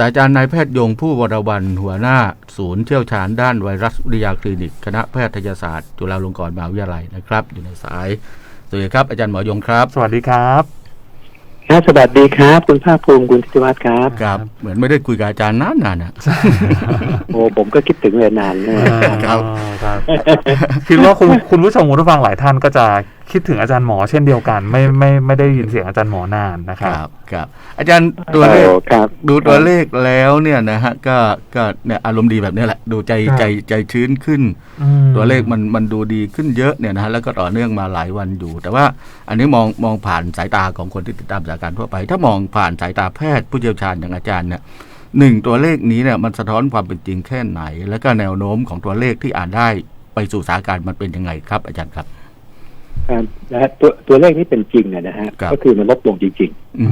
ศาสตราจารย์นายแพทย์ยงผู้วรวันหัวหน้า ศูนย์เชี่ยวชาญด้านไวรัสวิทยาคลินิก คณะแพทยศาสตร์ จุฬาลงกรณ์มหาวิทยาลัยนะครับ อยู่ในสาย สวัสดีครับ อาจารย์หมอยงครับ สวัสดีครับครับสวัสดีครับ คุณภาคภูมิคุณธิติวัฒน์ครับครับ เหมือนไม่ได้คุยกับอาจารย์นานๆนะโอ้ผมก็คิดถึงเลยนานเลยครับครับคิดว่าคุณคุณผู้ชมคุณผู้ฟังหลายท่านก็จะ คิดถึงอาจารย์หมอเช่นเดียวกัน ไม่ไม่ไม่ได้ยินเสียงอาจารย์หมอนานนะคครับรับ ครับ อาจารย์ตัวโอ้เลขครับดูตัวเลขแล้วเนี่ยนะฮะก็ก็เนี่ยอารมณ์ดีแบบนี้แหละ ดูใจครับใจใจชื้นขึ้นอืมตัวเลขมันมันดูดีขึ้นเยอะเนี่ยนะฮะแล้วก็ต่อเนื่องมาหลายวันอยู่ แต่ว่าอันนี้มองมองผ่านสายตาของคนที่ติดตามสถานการณ์ทั่วไป ถ้ามองผ่านสายตาแพทย์ผู้เชี่ยวชาญอย่างอาจารย์เนี่ยหนึ่งตัวเลขนี้เนี่ยมันสะท้อนความเป็นจริงแค่ไหน แล้วก็แนวโน้มของตัวเลขที่อ่านได้ไปสู่สถานการณ์มันเป็นยังไงครับ อาจารย์ครับครับ นะฮะตัวตัวเลขนี้เป็นจริงอะนะฮะครับก็คือมันลดลงจริงอื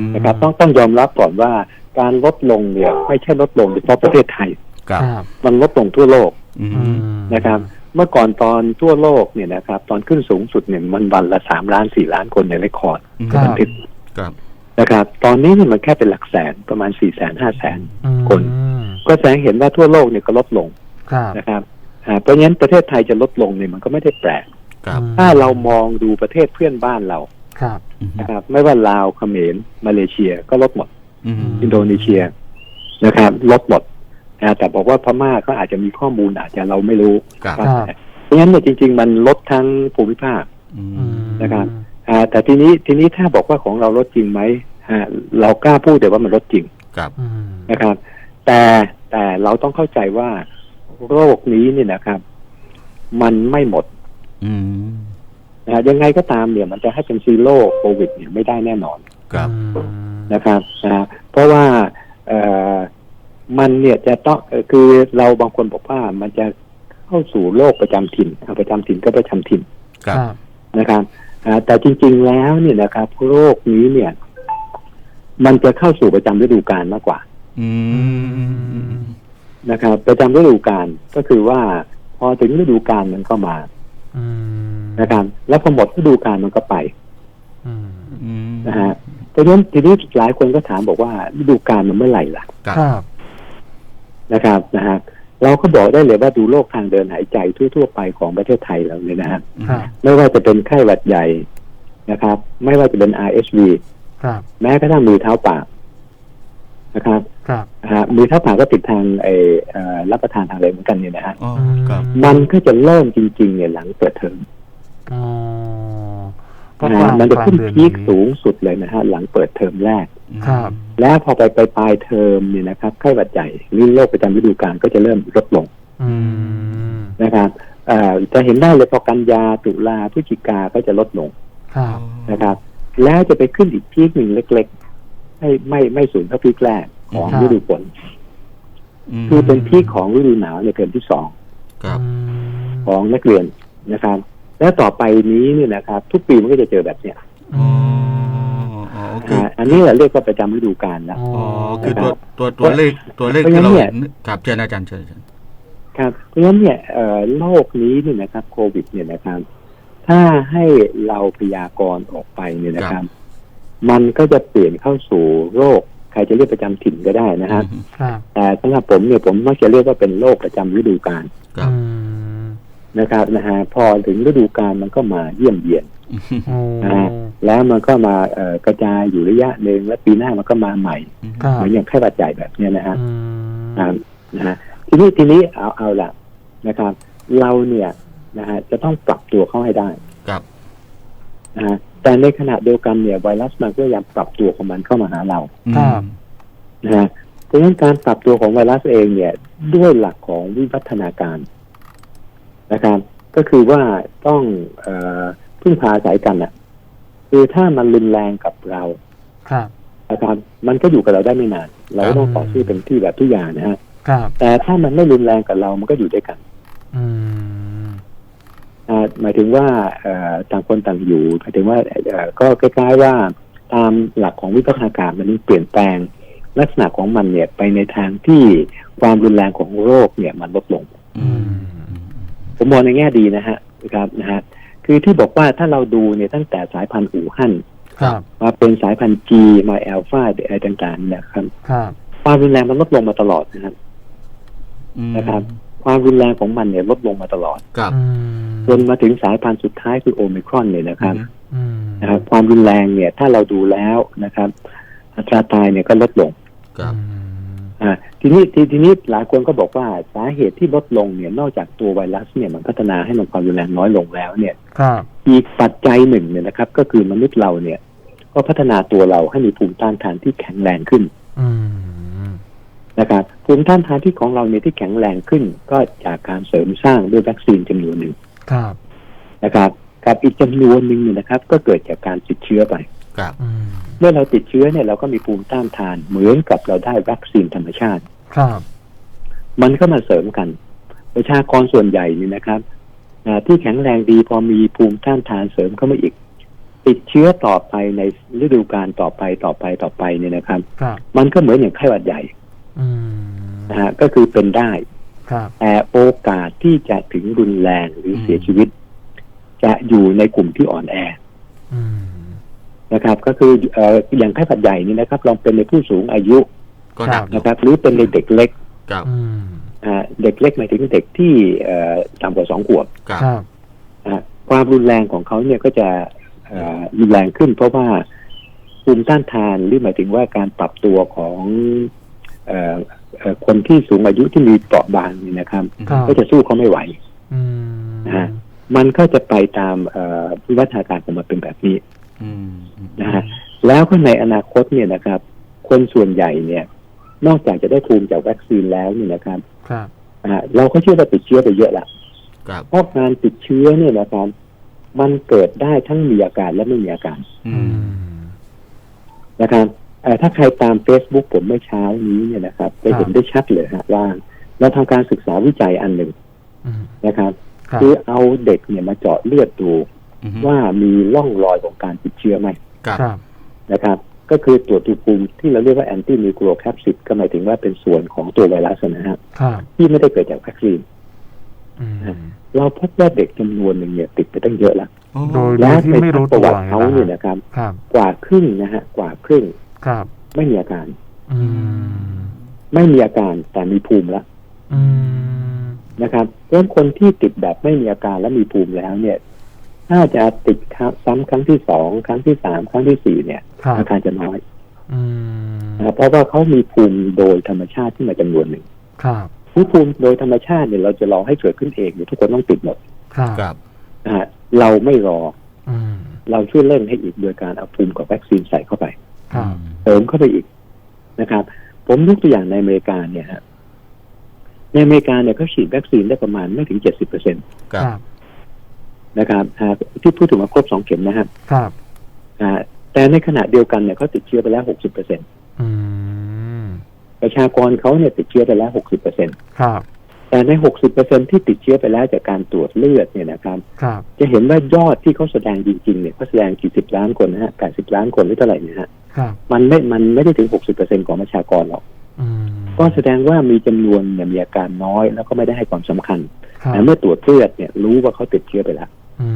มๆนะครับต้องต้องยอมรับก่อนว่าการลดลงเนี่ยไม่ใช่ลดลงเฉพาะประเทศไทยครับครับมันลดลงทั่วโลกอือืมมนะครับ เมื่อก่อนตอนทั่วโลกเนี่ยนะครับ ตอนขึ้นสูงสุดเนี่ยมันวันละสามล้านสี่ล้านคนในเรคคอร์ดอืมบันทึกครับนะครับ ตอนนี้เนี่ยมันแค่เป็นหลักแสนประมาณสี่แสนห้าแสนอืมคน ก็แสดงเห็นว่าทั่วโลกเนี่ยก็ลดลงครับนะครับอ่าเพราะฉะนั้นประเทศไทยจะลดลงเนี่ยมันก็ไม่ได้แปลก ครับถ้าเรามองดูประเทศเพื่อนบ้านเราครับอืมนะครับไม่ว่าลาวเขมรมาเลเซียก็ลดหมดอืมอินโดนีเซียนะครับลดหมดนะแต่บอกว่าพม่าก็อาจจะมีข้อมูลอาจจะเราไม่รู้ครับครับครับเพราะฉะนั้นเนี่ยจริง ๆ มันลดทั้งภูมิภาคอือืมมนะครับอ่าแต่ทีนี้ทีนี้ถ้าบอกว่าของเราลดจริงไหมอ่าเรากล้าพูดแต่ว่ามันลดจริงครับอืมนะครับ แต่แต่เราต้องเข้าใจว่าโรคนี้เนี่ยนะครับ มันไม่หมด อืมนะฮะยังไงก็ตามเนี่ยมันจะให้เป็นซีโร่โควิด เนี่ยไม่ได้แน่นอนครับอืมนะครับนะฮะเพราะว่าเอ่อมันเนี่ยจะต้องเอ่อคือเราบางคนบอกว่ามันจะเข้าสู่โรคประจำถิ่นเอาประจำถิ่นก็ประจำถิ่นครับครับนะครับอ่าแต่จริง ๆแล้วเนี่ยนะครับโรคนี้เนี่ย มันจะเข้าสู่ประจำฤดูกาลมากกว่า อืมนะครับ ประจำฤดูกาลก็คือว่าพอถึงฤดูกาลมันก็มาอืม นะครับ แล้วพอหมดฤดูกาลมันก็ไปอืมอืมนะฮะเพราะฉะนั้นทีนี้หลายคนก็ถามบอกว่าฤดูกาลมันเมื่อไหร่ล่ะครับครับนะครับนะฮะเราก็บอกได้เลยว่าดูโรคทางเดินหายใจทั่ว ๆ ไปของประเทศไทยเราเนี่ยนะฮะครับไม่ว่าจะเป็นไข้หวัดใหญ่นะครับ ไม่ว่าจะเป็น RSV ครับแม้กระทั่งมือเท้าปากนะครับ ครับนะฮะมือเท้าปากก็ติดทางไอเอ่อรับประทานทางอะไรเหมือนกันเนี่ยนะฮะอ๋อครับมันก็จะเริ่มจริง ๆ เนี่ยหลังเปิดเทอมอ๋อก็นะกลาฮะงมันจะกลางขึ้นเดือนพีนี้คสูงสุดเลยนะฮะหลังเปิดเทอมแรกครับ แล้วพอไปไปปลายเทอมเนี่ยนะครับไข้หวัดใหญ่หรือโรคประจำฤดูกาลก็จะเริ่มลดลงอืมนะครับเอ่อจะเห็นได้เลยพอกันยาตุลาพฤศจิกาก็จะลดลงครับนะครับ แล้วจะไปขึ้นอีกพีคหนึ่งเล็ก ๆ ไม่ไม่ไม่สูงเท่าพีคแรก ของครับฤดูฝนมคือเป็นพีคของฤดูหนาวในเทอมที่สองครับอืมของนักเรียนนะครับ แล้วต่อไปนี้เนี่ยนะครับ ทุกปีมันก็จะเจอแบบเนี้ยอ๋ออ๋อคืออ่าอันนี้แหละเรียกว่าประจำฤดูกาลแล้วอ๋ออ๋อคือตัวตัวตัวเลขตัวเลขเพราะที่เราฉะนั้นเนี่ยเห็นครับเชิญอาจารย์เชิญเชิญครับเพราะฉะนั้นเนี่ยเอ่อโรคนี้เนี่ยนะครับ โควิด เนี่ยนะครับ ถ้าให้เราพยากรณ์ออกไปเนี่ยนะครับ มันก็จะเปลี่ยนเข้าสู่โรค ใครจะเรียกประจำถิ่นก็ได้นะฮะอืมครับแต่สำหรับผมเนี่ยผมมักจะเรียกว่าเป็นโรคประจำฤดูกาลครับอืมนะครับนะฮะพอถึงฤดูกาลมันก็มาเยี่ยมเยียนโอ้นะฮะแล้วมันก็มาเอ่อกระจายอยู่ระยะหนึ่งแล้วปีหน้ามันก็มาใหม่ครับเหมือนอย่างไข้หวัดใหญ่แบบเนี้ยนะฮะอืมอ่านะฮะทีนี้ทีนี้เอาเอาละนะครับ เราเนี่ยนะฮะจะต้องปรับตัวเข้าให้ได้ครับนะฮะ แต่ในขณะเดียวกันเนี่ยไวรัสมันก็พยายามปรับตัวของมันเข้ามาหาเราครับนะฮะเพราะฉะนั้นการปรับตัวของไวรัสเองเนี่ยด้วยหลักของวิวัฒนาการนะครับ ก็คือว่าต้องเอ่อพึ่งพาอาศัยกันอะคือถ้ามันรุนแรงกับเราครับนะครับมันก็อยู่กับเราได้ไม่นาน เราก็ต้องต่อสู้เป็นที่แบบทุกอย่างนะฮะครับแต่ถ้ามันไม่รุนแรงกับเรามันก็อยู่ด้วยกัน อืมอ่า หมายถึงว่าเอ่อต่างคนต่างอยู่หมายถึงว่าเอ่อก็คล้ายๆว่าตามหลักของวิวัฒนาการมันเปลี่ยนแปลงลักษณะของมันเนี่ยไปในทางที่ความรุนแรงของโรคเนี่ยมันลดลงอืมผมมองในแง่ดีนะฮะครับนะฮะคือที่บอกว่าถ้าเราดูเนี่ยตั้งแต่สายพันธุ์อู่ฮั่นครับมาเป็นสายพันธุ์จีมาแอลฟาอะไรต่างๆเนี่ยครับครับความรุนแรงมันลดลงมาตลอดนะครับอืมนะครับ ความรุนแรงของมันเนี่ยลดลงมาตลอดครับอืมจนมาถึงสายพันธุ์สุดท้ายคือโอมิครอนเนี่ยนะครับอืมนะครับความรุนแรงเนี่ยถ้าเราดูแล้วนะครับ อัตราตายเนี่ยก็ลดลงครับอืมอ่าทีนี้ทีทีนี้หลายคนก็บอกว่าสาเหตุที่ลดลงเนี่ยนอกจากตัวไวรัสเนี่ยมันพัฒนาให้มันความรุนแรงน้อยลงแล้วเนี่ยครับอีกปัจจัยหนึ่งเนี่ยนะครับ ก็คือมนุษย์เราเนี่ย ก็พัฒนาตัวเราให้มีภูมิต้านทานที่แข็งแรงขึ้น อืม นะครับภูมิต้านทานที่ของเราเนี่ยที่แข็งแรงขึ้น ก็จากการเสริมสร้างด้วยวัคซีนจำนวนหนึ่งครับนะครับกับอีกจำนวนหนึ่งเนี่ยนะครับ ก็เกิดจากการติดเชื้อไปครับอืมเมื่อเราติดเชื้อเนี่ยเราก็มีภูมิต้านทานเหมือนกับเราได้วัคซีนธรรมชาติ ครับ มันก็มาเสริมกัน ประชากรส่วนใหญ่นี่นะครับอ่าที่แข็งแรงดีพอมีภูมิต้านทานเสริมเข้ามาอีก ติดเชื้อต่อไปในฤดูกาลต่อไปต่อไปต่อไปเนี่ยนะครับครับมันก็เหมือนอย่างไข้หวัดใหญ่อืม นะฮะก็คือเป็นได้ครับแต่โอกาสที่จะถึงรุนแรงหรือเสียชีวิต จะอยู่ในกลุ่มที่อ่อนแออืมนะครับ ก็คือเอ่ออย่างไข้หวัดใหญ่นี่นะครับ ลองเป็นในผู้สูงอายุก็หนักอยู่นะครับ หรือเป็นในเด็กเล็กครับอืมอ่าเด็กเล็กหมายถึงเด็กที่เอ่อต่ำกว่าสองขวบครับครับอ่าความรุนแรงของเขาเนี่ยก็จะเอ่อรุนแรงขึ้น เพราะว่าภูมิต้านทานหรือหมายถึงว่าการปรับตัวของเอ่อเอ่อ คนที่สูงอายุที่มีเปราะบางเนี่ยนะครับครับก็จะสู้เขาไม่ไหวอืมนะฮะมันก็จะไปตามเอ่อวิวัฒนาการของมันเป็นแบบนี้อืมอืมนะฮะแล้วก็ในอนาคตเนี่ยนะครับ คนส่วนใหญ่เนี่ย นอกจากจะได้ภูมิจากวัคซีนแล้วเนี่ยนะครับครับอ่าเราก็เชื่อว่าติดเชื้อไปเยอะละครับเพราะการติดเชื้อเนี่ยนะครับ มันเกิดได้ทั้งมีอาการและไม่มีอาการอือืมมนะครับเอ่อ ถ้าใครตาม Facebook ผมเมื่อเช้านี้เนี่ยนะครับจะเห็นได้ชัดเลยฮะว่าเราทำการศึกษาวิจัยอันหนึ่งอืมนะครับครับคือเอาเด็กเนี่ยมาเจาะเลือดดูอืมว่ามีร่องรอยของการติดเชื้อไหมครับครับนะครับ ก็คือตรวจอุณหภูมิที่เราเรียกว่าแอนตี้นิวคลีโอแคปซิดก็หมายถึงว่าเป็นส่วนของตัวไวรัสนะฮะครับที่ไม่ได้เกิดจากวัคซีนอืมเราพบว่าเด็กจำนวนหนึ่งเนี่ยติดไปตั้งเยอะแล้วโอ้โดยและที่ในไม่รู้ประวัติตัวเขาไงนะเนี่ยนะครับครับ กว่าครึ่งนะฮะกว่าครึ่ง ครับ ไม่มีอาการ อืมไม่มีอาการแต่มีภูมิแล้วอืมนะครับเพราะฉะนั้นคนที่ติดแบบไม่มีอาการและมีภูมิแล้ว เนี่ย ถ้าจะติดครับซ้ำครั้งที่สองครั้งที่สามครั้งที่สี่เนี่ยครับอาการจะน้อยอืมนะครับเพราะว่าเขามีภูมิโดยธรรมชาติที่มาจำนวนหนึ่งครับผู้ภูมิโดยธรรมชาติเนี่ยเราจะรอให้เกิดขึ้นเองเนี่ยทุกคนต้องติดหมด ครับครับนะฮะเราไม่รออืมเราช่วยเร่งให้อีกโดยการเอาภูมิกับวัคซีนใส่เข้าไปครับ เสริมเข้าไปอีกนะครับ ผมยกตัวอย่างในอเมริกาเนี่ยฮะในอเมริกาเนี่ยเขาฉีดวัคซีนได้ประมาณไม่ถึงเจ็ดสิบเปอร์เซ็นตครับครับนะครับอ่าที่พูดถึงว่าครบสองเข็มนะครับครับอ่าแต่ในขณะเดียวกันเนี่ยเขาติดเชื้อไปแล้วหกสิบเปอร์เซ็นอืมประชากรเขาเนี่ยติดเชื้อไปแล้วหกสิบเปอร์เซ็นครับ แต่ในหกสิบเปอร์เซ็นที่ติดเชื้อไปแล้วจากการตรวจเลือดเนี่ยนะครับ ครับจะเห็นว่ายอดที่เขาแสดงจริงๆเนี่ยเขาแสดงกี่สิบล้านคนนะฮะแปดสิบล้านคนหรือเท่าไหร่เนะฮะ ครับมันไม่ มันไม่ได้ถึงหกสิบเปอร์เซ็นของประชากรหรอก อืมก็แสดงว่ามีจำนวนเนี่ยมีอาการน้อยแล้วก็ไม่ได้ให้ความสำคัญครับแต่เมื่อตรวจเลือดเนี่ยรู้ว่าเขาติดเชื้อไปแล้วอื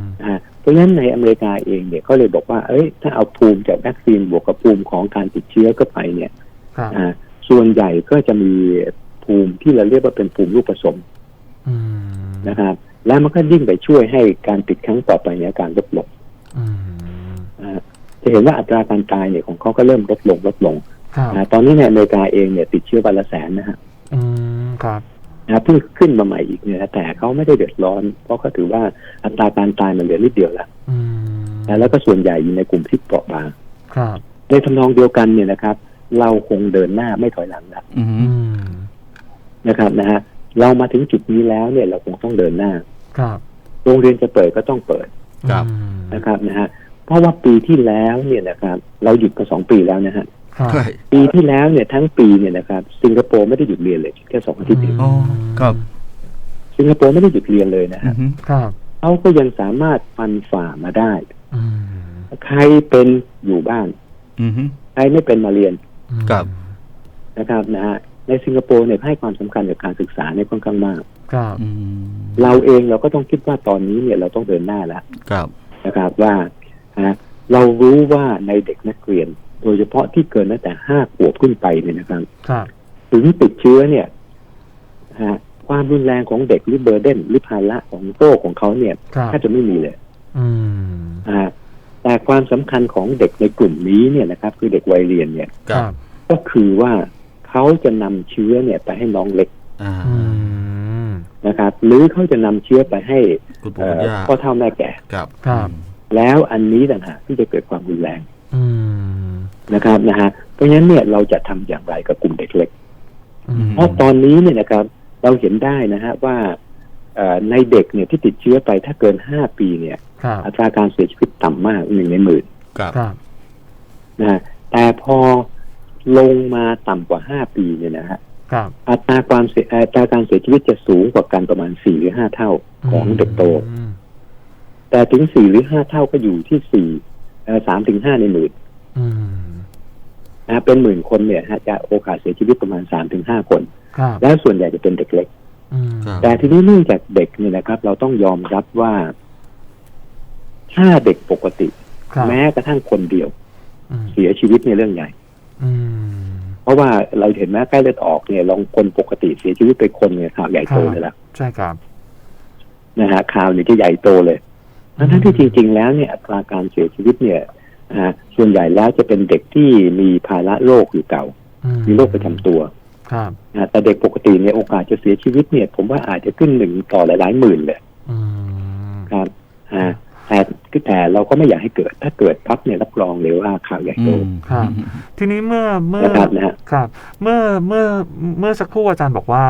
มนะฮะเพราะฉะนั้นในอเมริกาเองเนี่ยเขาเลยบอกว่า เอ้ย ถ้าเอาภูมิจากวัคซีนบวกกับภูมิของการติดเชื้อเข้าไปเนี่ย ครับ อ่าส่วนใหญ่ก็จะมี ภูมิที่เราเรียกว่าเป็นภูมิลูกผสมอืมนะครับ และมันก็ยิ่งไปช่วยให้การติดครั้งต่อไปในยอาการลดลงอืมนะฮะจะเห็นว่าอัตราการตายเนี่ยของเขาก็เริ่มลดลงลดลงครับนะตอนนี้ในอเมริกาเองเนี่ยติดเชื้อวันละแสนนะฮะอืมครับนะเพิ่งขึ้นมาใหม่อีกเนี่ยนะแต่เขาไม่ได้เดือดร้อน เพราะเขาถือว่าอัตราการตายมันเหลือนิดเดียวแล้วอืมนะแล้วก็ส่วนใหญ่อยู่ในกลุ่มที่เปราะบางครับในทำนองเดียวกันเนี่ยนะครับ เราคงเดินหน้าไม่ถอยหลังแล้วอืมอืม นะครับนะฮะเรามาถึงจุดนี้แล้วเนี่ยเราคงต้องเดินหน้า ครับ โรงเรียนจะเปิดก็ต้องเปิดครับอืมนะครับนะฮะเพราะว่าปีที่แล้วเนี่ยนะครับ เราหยุดมาสองปีแล้วนะฮะครับใช่ปีที่แล้วเนี่ยทั้งปีเนี่ยนะครับสิงคโปร์ไม่ได้หยุดเรียนเลยแค่สองอาทิตย์เองอ๋อครับ สิงคโปร์ไม่ได้หยุดเรียนเลยนะอืฮะมครับเขาก็ยังสามารถฟันฝ่ามาได้อืมใครเป็นอยู่บ้านอืมใครไม่เป็นมาเรียนครับนะครับนะฮะ ในสิงคโปร์เนี่ยให้ความสำคัญกับการศึกษาเนี่ยค่อนข้างมากครับอืมเราเองเราก็ต้องคิดว่าตอนนี้เนี่ยเราต้องเดินหน้าแล้วครับนะครับว่าฮะเรารู้ว่าในเด็กนักเรียน โดยเฉพาะที่เกินตั้งแต่ห้าขวบขึ้นไปเนี่ยนะครับครับถึงติดเชื้อเนี่ยฮะความรุนแรงของเด็กหรือเบอร์เดนหรือภาระของโรคของเขาเนี่ยครับแทบจะไม่มีเลย อืมนะฮะแต่ความสำคัญของเด็กในกลุ่มนี้เนี่ยนะครับ คือเด็กวัยเรียนเนี่ยครับก็คือว่า เขาจะนำเชื้อเนี่ยไปให้น้องเล็กอ่าอืมนะครับ หรือเขาจะนำเชื้อไปให้คุณปู่เอ่คุณอย่าพ่อเฒ่าแม่แก่ครับครับ แล้วอันนี้ต่างหากที่จะเกิดความรุนแรงอืมนะครับนะฮะเพราะฉะนั้นเนี่ยเราจะทำอย่างไรกับกลุ่มเด็กเล็กอืมเพราะตอนนี้เนี่ยนะครับ เราเห็นได้นะฮะว่าเอ่อในเด็กเนี่ยที่ติดเชื้อไปถ้าเกินห้าปีเนี่ยครับอัตราการเสียชีวิตต่ำมากหนึ่งในหมื่นครับครับนะฮะแต่พอ ลงมาต่ำกว่าห้าปีเนี่ยนะฮะครับ อัตราความเสียอัตราการเสียชีวิตจะสูงกว่ากันประมาณสี่หรือห้าเท่าของเด็กโตอืมแต่ถึงสี่หรือห้าเท่าก็อยู่ที่สี่สามถึงห้าในหมื่นอืมนะฮะเป็นหมื่นคนเนี่ยฮะจะโอกาสเสียชีวิตประมาณสามถึงห้าคนครับแล้วส่วนใหญ่จะเป็นเด็กเล็กอืมครับแต่ทีนี้เนื่องจากเด็กเนี่ยนะครับ เราต้องยอมรับว่า ถ้าเด็กปกติครับแม้กระทั่งคนเดียวอืมเสียชีวิตในเรื่องใหญ่อืม เพราะว่าเราเห็นแม้ใกล้เลือดออกเนี่ยลองคนปกติเสียชีวิตไปคนเนี่ยข่าวใหญ่โตเลยละใช่ครับนะฮะข่าวเนี่ยจะใหญ่โตเลยทั้งที่จริง ๆ แล้วเนี่ยอัตราการเสียชีวิตเนี่ยอ่าส่วนใหญ่แล้วจะเป็นเด็กที่มีภาระโรคอยู่เก่าอืมีโรคประจำตัวครับนะแต่เด็กปกติเนี่ยโอกาสจะเสียชีวิตเนี่ย ผมว่าอาจจะขึ้นหนึ่งต่อหลายๆหมื่นเลยอืมครับอ่า แต่แต่เราก็ไม่อยากให้เกิด ถ้าเกิดปั๊บเนี่ยรับรองเลยว่าข่าวใหญ่โตครับ ทีนี้เมื่อเมื่อนะครับนะฮะครับ เมื่อเมื่อเมื่อสักครู่อาจารย์บอกว่า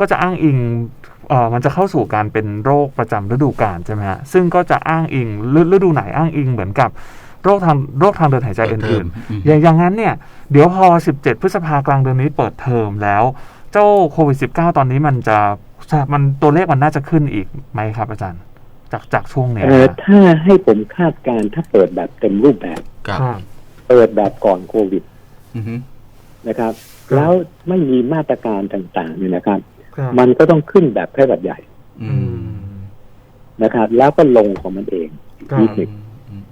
ก็จะอ้างอิงเอ่อมันจะเข้าสู่การเป็นโรคประจำฤดูกาลใช่ไหมฮะซึ่งก็จะอ้างอิงฤฤดูไหนอ้างอิงเหมือนกับโรคทางโรคทางเดินหายใจอื่นๆอืมอย่างอย่างนั้นเนี่ย เดี๋ยวพอ 17 พฤษภากลางเดือนนี้เปิดเทอมแล้ว เจ้าโควิด -19 ตอนนี้มันจะมันตัวเลขมันน่าจะขึ้นอีกไหมครับอาจารย์ จากจากช่วงเนี้ยเอ่อถ้าให้ผมคาดการณ์ถ้าเปิดแบบเต็มรูปแบบ ครับครับ เปิดแบบก่อนโควิดอือฮึนะครับ ครับ แล้วไม่มีมาตรการต่างๆเนี่ยนะครับ ครับมันก็ต้องขึ้นแบบไข้หวัดใหญ่อือืมมนะครับ แล้วก็ลงของมันเอง ครับนิดหนึ่งอืม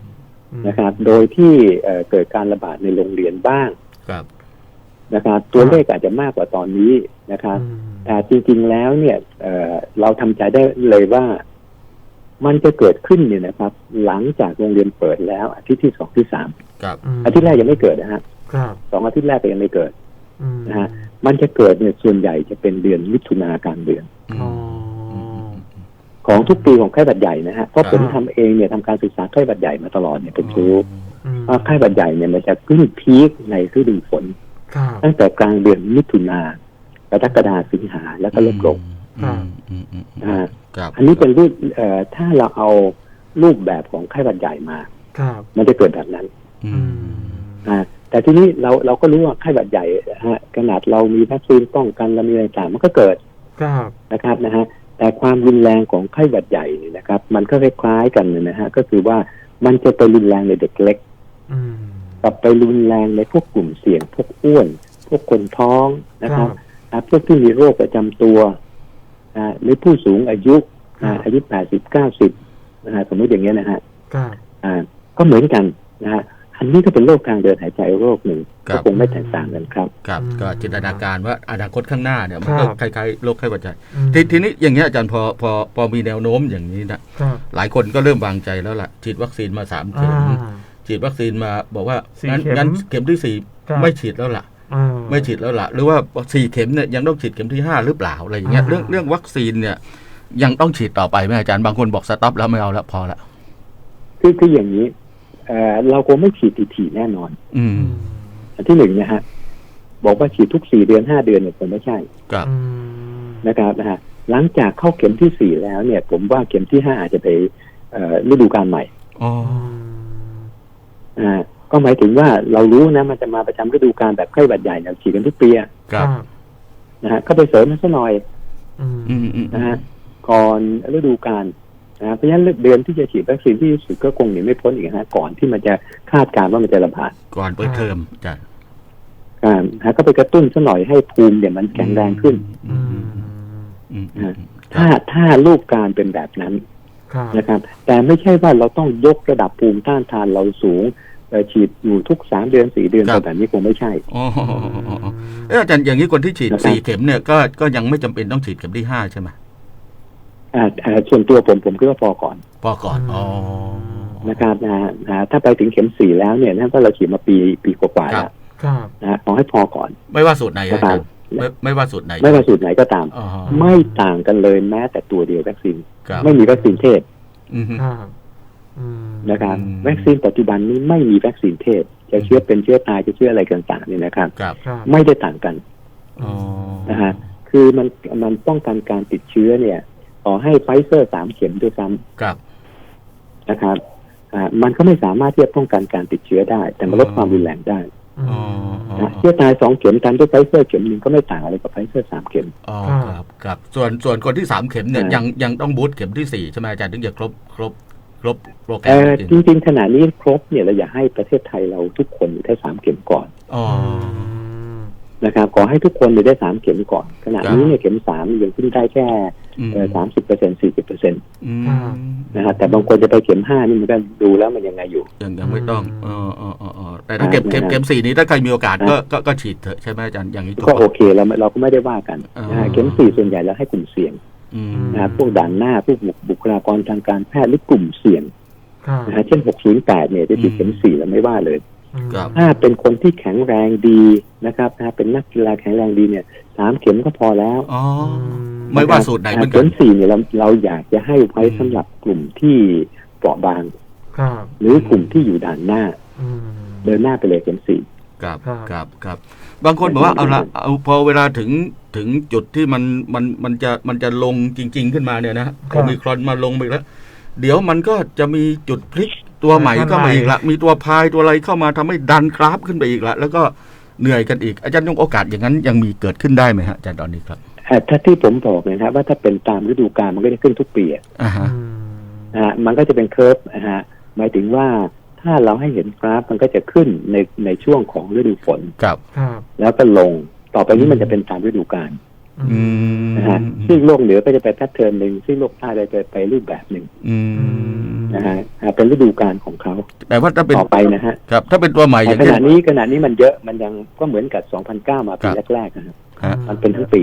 นะครับ โดยที่เอ่อเกิดการระบาดในโรงเรียนบ้างครับนะครับ ตัวเลขอาจจะมากกว่าตอนนี้นะครับ อืมแต่จริงๆแล้วเนี่ยเอ่อเราทำใจได้เลยว่า มันจะเกิดขึ้นเนี่ยนะครับ หลังจากโรงเรียนเปิดแล้วอาทิตย์ที่สองที่สามครับอาทิตย์แรกยังไม่เกิดนะฮะครับสองอาทิตย์แรกก็ยังไม่เกิดอืมนะฮะมันจะเกิดเนี่ยส่วนใหญ่จะเป็นเดือนมิถุนากลางเดือนอ๋อของทุกปีของไข้หวัดใหญ่นะฮะเพราะครับผมทำเองเนี่ยทำการศึกษาไข้หวัดใหญ่มาตลอดเนี่ยผมรู้อืมว่าไข้หวัดใหญ่เนี่ยมันจะขึ้นพีคในฤดูฝนครับตั้งแต่กลางเดือนมิถุนากรกฎาสิงหาแล้วก็ลดลง อืมอืมอืมนะฮะครับอันนี้เป็นรูปเอ่อถ้าเราเอารูปแบบของไข้หวัดใหญ่มา ครับ มันจะเกิดแบบนั้น อือืมมอ่าแต่ทีนี้เราเราก็รู้ว่าไข้หวัดใหญ่นะฮะขนาดเรามีวัคซีนป้องกันเรามีอะไรต่างๆมันก็เกิดครับนะครับนะฮะแต่ความรุนแรงของไข้หวัดใหญ่เนี่ยนะครับ มันก็คล้ายๆกันนะฮะก็คือว่ามันจะไปรุนแรงในเด็กเล็กอืมกับไปรุนแรงในพวกกลุ่มเสี่ยง พวกอ้วน พวกคนท้องนะคครัรับบอ่าพวกที่มีโรคประจำตัว อ่าหรือผู้สูงอายุอ่าครับอายุแปดสิบเก้าสิบนะฮะสมมติอย่างเงี้ยนะฮะครับอ่าก็เหมือนกันนะฮะอันนี้ก็เป็นโรคทางเดินหายใจโรคหนึ่งครัก็บคงไม่แตกต่างกันครับครับอืมก็จินตนาการว่าอนาคตข้างหน้าเนี่ยมันคก็รับคล้ายๆโรคไข้หวัดใหญ่อืมทีทีนี้อย่างเงี้ยอาจารย์พอพอพอมีแนวโน้มอย่างนี้นะครับหลายคนก็เริ่มวางใจแล้วล่ะฉีดวัคซีนมาสามเข็อ่ามฉีดวัคซีนมาบอกว่าสี่งั้นเข็มงั้นเข็มที่สี่ครับไม่ฉีดแล้วล่ะอ่า ไม่ฉีดแล้วล่ะ หรือว่าสี่เข็มเนี่ยยังต้องฉีดเข็มที่ห้าหรือเปล่าอะไรอย่างเงี้ยอ่าเรื่องเรื่องวัคซีนเนี่ย ยังต้องฉีดต่อไปไหมอาจารย์บางคนบอกสต็อปแล้วไม่เอาแล้วพอละคือคืออย่างนี้เอ่อเราคงไม่ฉีดถี่ๆแน่นอนอืมอืมอันที่หนึ่งนะฮะบอกว่าฉีดทุกสี่เดือนห้าเดือนเนี่ยคงไม่ใช่ครับอืมนะครับนะฮะหลังจากเข้าเข็มที่สี่แล้วเนี่ย ผมว่าเข็มที่ห้าอาจจะไปเอ่อฤดูกาลใหม่อ๋ออ่า ก็หมายถึงว่าเรารู้นะ มันจะมาประจำฤดูกาลแบบไข้หวัดใหญ่เนี่ยฉีดกันทุกปีอะครับนะฮะก็ไปเสริมมันซะหน่อยอืมอืมอืมนะฮะก่อนฤดูกาลนะฮะเพราะฉะนั้นเดือนที่จะฉีดวัคซีนที่ดีที่สุดก็คงหนีไม่พ้นอีกนะฮะก่อนที่มันจะคาดการณ์ว่ามันจะระบาดก่อนเปิดเทอมอาจารย์อ่านะฮะก็ไปกระตุ้นซะหน่อยให้ภูมิเนี่ยมันแข็งแรงขึ้นอืมอืมอืมถ้าถ้ารูปการเป็นแบบนั้นครับนะครับ แต่ไม่ใช่ว่าเราต้องยกระดับภูมิต้านทานเราสูงเอ่อ ฉีดอยู่ทุกสามเดือนสี่เดือนครับแต่แบบนี้คงไม่ใช่อ๋อเอออาจารย์อย่างนี้คนที่ฉีดนะครับสี่เข็มเนี่ยก็ก็ยังไม่จำเป็นต้องฉีดเข็มที่ห้าใช่ไหมอ่าอ่าส่วนตัวผมผมคิดว่าพอก่อนพอก่อนอ๋อนะครับนะฮะนะฮะถ้าไปถึงเข็มสี่แล้วเนี่ยนั่นก็เราฉีดมาปีปีกว่าๆครัแล้บวครับนะฮะขอให้พอก่อน ไม่ว่าสูตรไหนนะอาครัจาบรย์ไม่ไม่ว่าสูตรไหน ไม่ว่าสูตรไหนก็ตามอ๋อไม่ต่างกันเลยแม้แต่ตัวเดียววัคซีนครับไม่มีวัคซีนเทพอืมฮึครับอืม นะครับอืมวัคซีนปัจจุบันนี้ไม่มีวัคซีนเทพจะเชื้อเป็นเชื้อตายจะเชื้ออะไรต่างๆเนี่ยนะครับครับครับไม่ได้ต่างกันอ๋อนะฮะคือมันมันป้องกันการติดเชื้อเนี่ยขอให้ไฟเซอร์สามเข็มด้วยซ้ครับำนะครับอ่ามันก็ไม่สามารถที่จะป้องกันการติดเชื้อได้ แต่มันลดความรุนแรงได้อืมอ๋ออ๋อนะเชื้อตายสองเข็มตามด้วยไฟเซอร์เข็มหนึ่งก็ไม่ต่างอะไรกับไฟเซอร์สามเข็มอ๋อครับครับส่วนส่วนคนที่สามเข็มเนี่ยอ่ายัยังยังต้องบูสต์เข็มที่สี่ใช่ไหมอาจารย์ถึงจะครบครบ ครบโปรแกรเอ่มอจริงจริงๆขณะนี้ครบเนี่ยเราอยากให้ประเทศไทยเราทุกคนได้สามเข็มก่อนอ๋อมนะครับขอให้ทุกคนเนี่ยได้สามเข็มก่อน ขณะนี้ครับเนี่ยเข็มสามยังขึ้นได้แค่อืมสามสิบเปอร์เซ็นต์สี่สิบเปอร์เซ็นต์อืมนะฮะแต่บางคนจะไปเข็มห้านี่มันก็ดูแล้วมันยังไงอยู่ยังยังไม่ต้องอ๋ออ๋ออ๋ออ๋อแต่ถ้าเข็มเข็มเข็มสี่นี้ถ้าใครมีโอกาสก็ก็ก็ฉีดเถอะใช่ไหมอาจารย์อย่างนี้ถูกก็ปะโอเคเราเราก็ไม่ได้ว่ากันอ่านนะฮะเข็มสี่ส่วนใหญ่เราให้กลุ่มเสี่ยงอืม นะฮะพวกด่านหน้าพวกบุบุคลากรทางการแพทย์หรือกลุ่มเสี่ยงครับนะฮะเช่น 608 เนี่ยจะฉีดเข็มสี่เราไม่ว่าเลยครับถ้าเป็นคนที่แข็งแรงดีนะครับถ้าเป็นนักกีฬาแข็งแรงดีเนี่ยสามเข็มก็พอแล้วอ๋อไม่ว่าสูตรไหนเหมือนกัเข็นมสี่เนี่ยเราเราอยากจะให้ไว้สำหรับกลุ่มที่เปราะบางครับหรือกลุ่มที่อยู่ด่านหน้าอืมเดินหน้าไปเลยเข็มสี่ครับครับครับครั บบางคนบอกว่าเอาละเอาพอเวลาถึงถึงจุดที่มันมันมันจะมันจะลงจริง ๆ ขึ้นมาเนี่ยนะโอมิครอนมาลงไปอีกแล้ว เดี๋ยวมันก็จะมีจุดพลิกตัวใหม่เข้ามาอีกละมีตัวพายตัวอะไรเข้ามาทำให้ดันกราฟขึ้นไปอีกละแล้วก็เหนื่อยกันอีกอาจารย์ยงโอกาสอย่างนั้นยังมีเกิดขึ้นได้ไหมฮะอาจารย์ตอนนี้ครับเอ่อถ้าที่ผมบอกเนยนะครับว่าถ้าเป็นตามฤดูกาลมันก็จะขึ้นทุกปีอะอ่าฮะอืมนะฮะมันก็จะเป็นเคอร์ฟนะฮะหมายถึงว่า ถ้าเราให้เห็นกราฟมันก็จะขึ้นในในช่วงของฤดูฝน ครับ ครับ แล้วก็ลงต่อไปนี้มันจะเป็นตามฤดูกาลอืมนะฮะซึ่งโลกเหนือก็จะไปแพทเทิร์นหนึ่งซึ่งโลกใต้ก็จะไปรูปแบบหนึ่งอืมนะฮะอ่าเป็นฤดูกาลของเขาแต่ว่าถ้าเป็นต่อไปนะฮะครับ ถ้าเป็นตัวใหม่อแต่ย่างขเช่ณะนนี้ขณะนี้มันเยอะมันยังก็เหมือนกับ 2009 มาปีครับ แรกๆนะครับฮะมันเป็นทั้งปี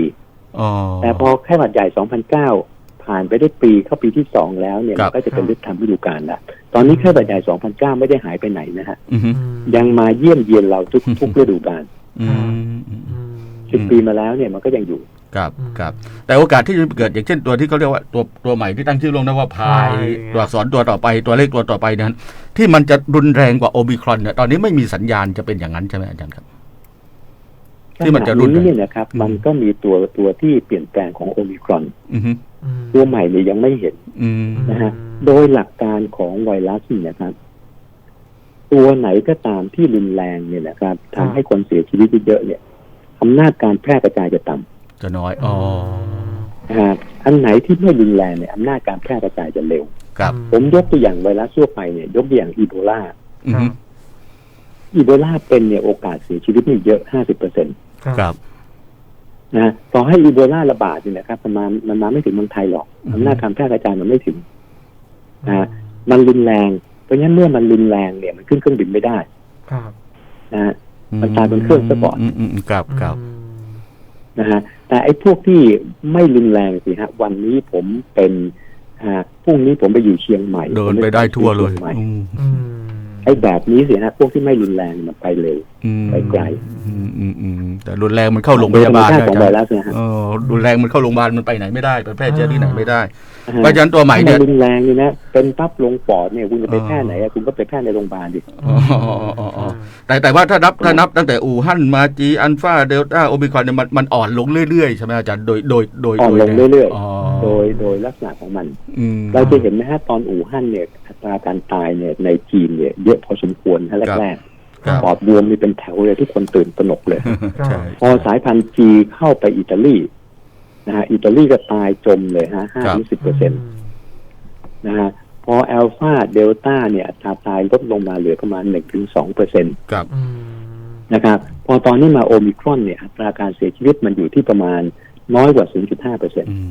อ๋อแต่พอแค่หวัดใหญ่ 2009 ผ่านไปได้ปีเข้าปีที่สองแล้วเนี่ยครัมับนก็จะเป็นฤดูทำฤดูกาลละตอนนี้แค่หวัดใหญ่2009 ไม่ได้หายไปไหนนะฮะอืมอืมยังมาเยี่ยมเยียนเราทุกทุกฤดูกาลอืมอืม สิบปีมาแล้วเนี่ยมันก็ยังอยู่ ครับอืมครับแต่โอกาสที่จะเกิดอย่างเช่นตัวที่เขาเรียกว่าตัวตัวใหม่ที่ตั้งชื่อลงนะว่าพายพายตัวอักษรตัวต่อไปตัวเลขตัวต่อไปนั้น ที่มันจะรุนแรงกว่าโอมิครอนเนี่ยตอนนี้ไม่มีสัญญาณจะเป็นอย่างนั้นใช่ไหมอาจารย์ครับ ที่มันจะรุนแรง ขณเนี่ยนะครับอืมมันก็มีตัวตัวที่เปลี่ยนแปลงของโอมิครอน อืมอืม ตัวใหม่เนี่ยยังไม่เห็นอืมนะฮะโดยหลักการของไวรัสเนี่ยนะครับ ตัวไหนก็ตามที่รุนแรงเนี่ยนะครับทำให้คนเสียชีวิตเยอะๆเนี่ยอำนาจการแพร่กระจายจะต่ำจะน้อยอ๋อนะฮะอันไหนที่ไม่รุนแรงเนี่ยอำนาจการแพร่กระจายจะเร็ว ครับ ผมยกตัวอย่างไวรัสทั่วไปเนี่ย ยกตัวอย่างอีโบลาอืครับมอีโบลาเป็นเนี่ยโอกาสเสียชีวิตนี่เยอะห้าสิบเปอร์เซ็นต์ครับ นะฮะต่อให้อีโบลาระบาดเนี่ยนะครับมันมามันมาไม่ถึงเมืองไทยหรอกอืมอำนาจการแพร่กระจายมันไม่ถึงนะฮะมันรุนแรง เพราะฉะนั้นเมื่อมันรุนแรงเนี่ยมันขึ้นเครื่องบินไม่ได้ ครับนะฮะมันตายบนเครื่องซะก่อนมอืมครับครับอืมนะฮะแต่ไอ้พวกที่ไม่รุนแรงสิฮะ วันนี้ผมเป็นอ่าพรุ่งนี้ผมไปอยู่เชียงใหม่เดินไปได้ทั่วเลย ชีงใหม่อืมอืมไอ้แบบนี้สิฮะพวกที่ไม่รุนแรงมันไปเร็วอืมไปไกลอืมอืมอืมแต่รุนแรงมันเข้าโรงพยาบาลโดยธรรมชาตินะของอาไวจารย์รัสนะฮะเออรุนแรงมันเข้าโรงพยาบาลมันไปไหนไม่ได้ไปแพร่เชื้อที่ไหนไม่ได้นะฮะเพราะฉะนั้นตัวใหม่ถ้าเนี่ยมันรุนแรงนี่นะเป็นปั๊บลงปอดเนี่ยคุณจะไปเออแพร่ไหนอะคุณก็ไปแพร่ในโรงพยาบาลดิอ๋ออ๋ออ๋ออ๋อแต่แต่ว่าถ้านับถ้านับตั้งแต่อู่ฮั่นมาจีอัลฟาเดลต้าโอมิครอนเนี่ยมันมันอ่อนลงเรื่อยๆใช่ไหมอาจารย์โดยโดยโดยอ่อนลงโดเรื่อยอ๋อๆ โดยโดยลักษณะของมันอืมเราจะเห็นไหมฮะตอนอู่ฮั่นเนี่ยอัตราการตายเนี่ยในจีนเนี่ยเยอะพอสมควรฮะแรกครับๆปอดบวมมีเป็นแถวเลยทุกคนตื่นตระหนกเลยใช่พอสายพันธุ์จีเข้าไปอิตาลีนะฮะอิตาลีก็ตายจมเลยฮะห้าถึงสิบเปอร์เซ็นต์นะฮะพอแอลฟาเดลต้าเนี่ยอัตราตายลดลงมาเหลือประมาณหนึ่งถึงสองเปอร์เซ็นต์ครับอืมนะครับ พอตอนนี้มาโอมิครอนเนี่ยอัตราการเสียชีวิตมันอยู่ที่ประมาณน้อยกว่า 0.5เปอร์เซ็นต์อืม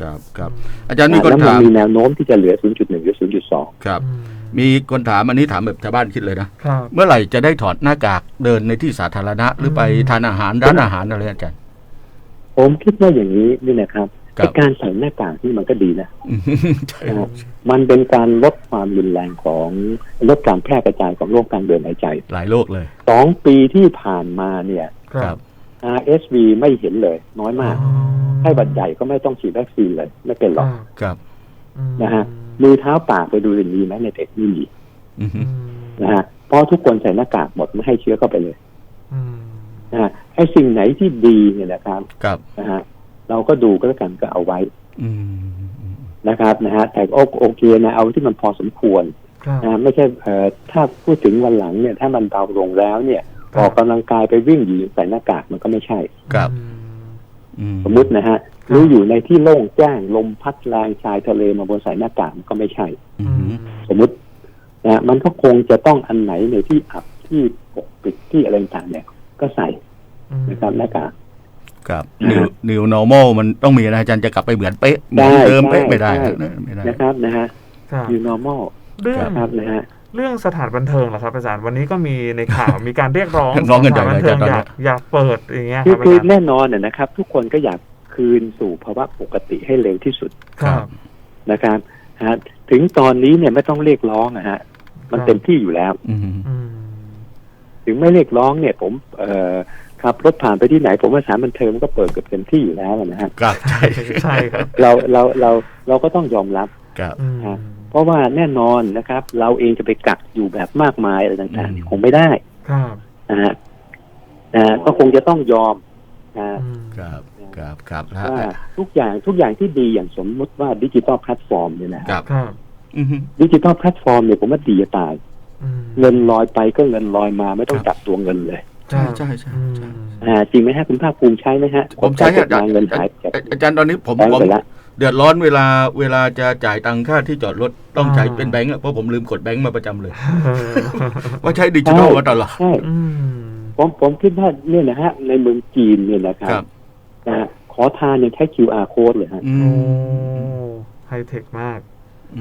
ครับครับครับอาจารย์มีคนแล้วมัถามมีแนวโน้มที่จะเหลือ 0.1 หรือ 0.2 ครับอืมมีคนถามอันนี้ถามแบบชาวบ้านคิดเลยนะครับเมื่อไหร่จะได้ถอดหน้ากากเดินในที่สาธารณะ หรือไปอืมทานอาหารร้านอาหารอะไรอาจารย์ ผมคิดว่าอย่างนี้นี่นะครับครับไอ้การใส่หน้ากากนี่มันก็ดีนะอืมใช่นะครับมันเป็นการลดความรุนแรงของลดการแพร่กระจายของโรคทางเดินหายใจ หลายโลกเลย สองปีที่ผ่านมาเนี่ยครับ RSV ไม่เห็นเลย น้อยมากอ๋อ ไข้หวัดใหญ่ก็ไม่ต้องฉีดวัคซีนเลย ไม่เป็นหรอกครับอืมนะฮะมือเท้าปากไปดูสิมีไหมในเด็กไม่มีอืมอืมนะฮะเพราะทุกคนใส่หน้ากากหมดไม่ให้เชื้อเข้าไปเลยอืมนะฮะไอ้สิ่งไหนที่ดีเนี่ยนะครับครับนะฮะเราก็ดูก็แล้วกันก็เอาไว้อืมนะครับนะฮะแต่โอโอเคนะเอาที่มันพอสมควรครับนะฮะไม่ใช่เอ่อถ้าพูดถึงวันหลังเนี่ย ถ้ามันเบาลงแล้วเนี่ยครับออกกำลังกายไปวิ่งอยู่ใส่หน้ากากมันก็ไม่ใช่ ครับอืมอืม สมมุตินะฮะหรืออยู่ในที่โล่งแจ้งลมพัดแรงชายทะเลมาบนใส่หน้ากากมันก็ไม่ใช่อือืมมสมมุตินะฮะมันก็คงจะต้องอันไหนในที่อับที่ปกปิดที่อะไรต่างๆเนี่ย ก็ใส่นะครับหน้ากากครับ new new normal มันต้องมีนะอาจารย์จะกลับไปเหมือนเป๊ะเหมือนเดิมได้เป๊ะไม่ได้ได้นะไม่ได้นะครับนะฮะครับ new normal เรื่องนะครับนะฮะ เรื่องสถานบันเทิงเหรอครับอาจารย์วันนี้ก็มีในข่าวมีการเรียกร้องร้องกันใหญ่สถานเลยบันเทิงอาจารย์ตอนอเนี้ยายกอยากเปิดอย่างเงี้ยคคือรับอาคือจารย์แน่นอนน่ะนะครับ ทุกคนก็อยากคืนสู่ภาวะปกติให้เร็วที่สุดครับนะครับนะฮะถึงตอนนี้เนี่ยไม่ต้องเรียกร้องนะฮะ มันครับเต็มที่อยู่แล้วอืมอืมถึงไม่เรียกร้องเนี่ย ผม เอ่อขับรถผ่านไปที่ไหน ผมว่าสถานบันเทิงมันก็เปิดเกือบเต็มที่อยู่แล้วนะฮะครับใช่ใช่ครับเราเราเราเราก็ต้องยอมรับครับอืมค รับเพราะว่าแน่นอนนะครับ เราเองจะไปกักอยู่แบบมากมายอะไรต่างอืมๆคงไม่ได้ครับนะฮะนะฮะก็คงจะต้องยอมนะฮะอืมครับครับครับแล้วว่าทุกอย่างทุกอย่างที่ดีอย่างสมมุติว่าดิจิตอลแพลตฟอร์มเนี่ยนะฮะครับครับอืมดิจิตอลแพลตฟอร์มเนี่ยผมว่าดีจะตายอืมเงินลอยไปก็เงินลอยมาไม่ต้องครับจับตัวเงินเลยใช่ใช่ใช่อืมใช่อ่าจริงไหมฮะคุณภาคภูมิใช้ไหมฮะผมใช้กอาดจารมาย์เงินหายจากอาจารย์ตอนนี้ผมแบงค์ผมไปละ เดือดร้อนเวลาเวลาจะจ่ายตังค่าที่จอดรถต้องใช้อ่าเป็นแบงก์อะเพราะผมลืมกดแบงก์มาประจำเลยเออว่าใช้ดิจิทัลมาตลอด ใช่อืม ผมผมคิดว่าเนี่ยนะฮะ ในเมืองจีนเนี่ยนะครัครับบ นะฮะขอทานยังใช้ QR code เลยฮะ อืโอ้มไฮเทคมาก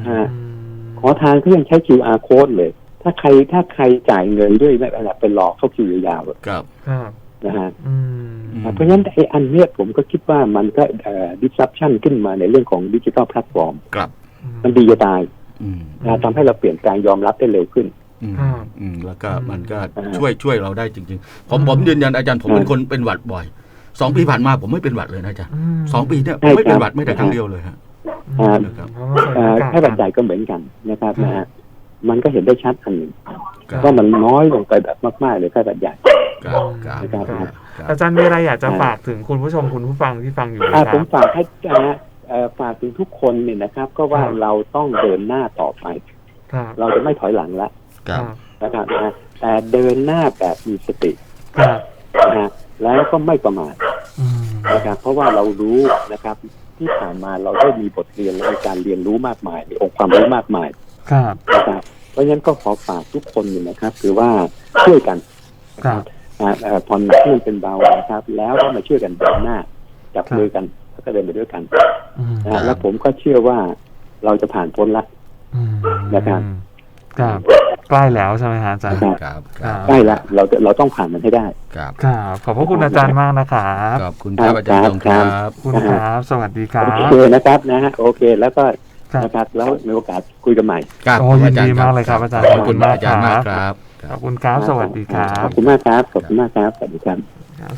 ฮะ อืมขอทานก็ยังใช้ QR code เลย ถ้าใครถ้าใครจ่ายเงินด้วยไม่เป็นไรไปรอเข้าคิวยาวๆเลยครับ ครับ นะฮะ อื มอืมเพราะฉะนั้นไอ้อันเนี้ยผมก็คิดว่ามันก็เอ่อ disruption ขึ้นมาในเรื่องของดิจิ t a ลแพลตฟอร์มครับมันดีจะตายอืมนะทำให้เราเปลี่ยนแปลงยอมรับได้เร็วขึ้นอืมครับอืมแล้วก็อืมมันก็อ่าช่วยช่วยเราได้จริง ๆ ผมอืมผมยืนยันอาจารย์ผมอ่าเป็นคนเป็นหวัดบ่อยสองปีผ่านมาผมไม่เป็นหวัดเลยนะอาจารย์มสองปีเนี่ยผใช่มไม่เป็นครับหวัดไม่แต่ครั้งเดียวเลยฮะอืมนะครับเพราะว่าใส่เอ่อน้ากากแค่บัตรใหญ่ก็เหมือนกันนะครับนะฮะมันก็เห็นได้ชัดอันหนึ่งครับว่ามันน้อยลงไปแบบมากๆเลยแค่บัตรใหญ่ครับครับครับครับค อารับจารย์มีอะไรอยากจะอ่าฝากถึงคุณผู้ชมคุณผู้ฟังที่ฟังอยู่ไหมอ่าคผรัมบฝากให้นะฮะเอ่อฝากถึงทุกคนเนี่ยนะครับ ก็ว่าครับเราต้องเดินหน้าต่อไปครับเราจะไม่ถอยหลังละครับนะครับนะฮะแต่เดินหน้าแบบมีสติครับนะฮะแล้วก็ไม่ประมาทอืมนะครับเพราะว่าเรารู้นะครับ ที่ผ่านมาเราได้มีบทเรียนและมีการเรียนรู้มากมายมีองค์ความรู้มากมายครับนะครับเพราะฉะนั้นก็ขอฝากทุกคนเนี่ยนะครับ คือว่าช่วยกันนะคครัรับ บอ่าเอ่อผ่อนเครื่องเป็นเบานะครับ แล้วก็มาช่วยกันเดินหน้าจับมือกันแล้วก็เดินไปด้วยกันอืมนะฮะแล้วผมก็เชื่อว่าเราจะผ่านพ้นละอืมนะครับครับใกล้แล้วใช่ไหมฮะอาจารย์ครับครับครับใกล้ละเราจะเราต้องผ่านมันให้ได้ครับครับขอบพระคุณอาจารย์มากนะครับขอบคุณครับอาจารย์ยงครับขอบคุณครับ สวัสดีครับโอเคนะครับนะฮะโอเคแล้วก็ครับนะครับแล้วมีโอกาสคุยกันใหม่ครับโอ้ยินดีมากเลยครับอาจารย์ขอบคุณขอบคุณมากอาจารย์มากครับครับ ขอบคุณครับ สวัสดีครัขบอบคุณมากครับ ขอบคุณมากครับ สวัสดีครับ